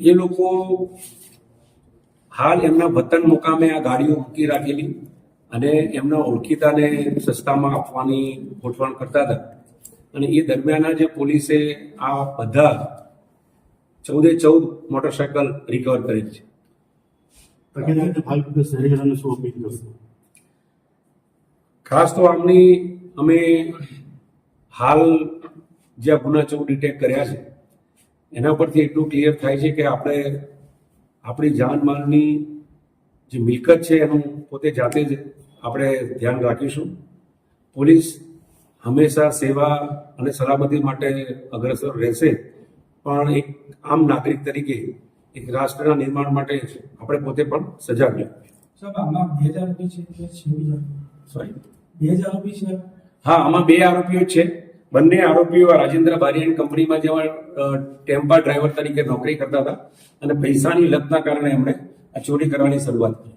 એ લોકો હાલ એમના વતન મુકામે આ ગાડીઓ મૂકી રાખેલી અને એમના ઓળખીતાને સસ્તામાં આપવાની ગોઠવણ કરતા હતા. અને એ દરમિયાન જે પોલીસે આ બધા ચૌદે ચૌદ મોટરસાયકલ રિકવર કરેલ છે. ખાસ તો આમની અમે હાલ જે ગુના ચૌદ ડિટેક્ટ કર્યા છે એના પરથી એટલું ક્લિયર થાય છે કે આપણે આપણી જાનમાલની જે મિલકત છે એનું પોતે જાતે જ આપણે ધ્યાન રાખીશું. પોલીસ હંમેશા સેવા અને સલામતી માટે અગ્રસર રહેશે પણ એક આમ નાગરિક તરીકે એક રાષ્ટ્રના નિર્માણ માટે આપણે પોતે પણ સજાગ રહેવું બે હજાર રૂપિયા છે હા આમાં બે આરોપીઓ છે. બંને આરોપીઓ રાજેન્દ્ર બારિયાની કંપનીમાં જેવા ટેમ્પા ડ્રાઈવર તરીકે નોકરી કરતા હતા અને પૈસાની લતના કારણે એમણે આ ચોરી કરવાની શરૂઆત કરી.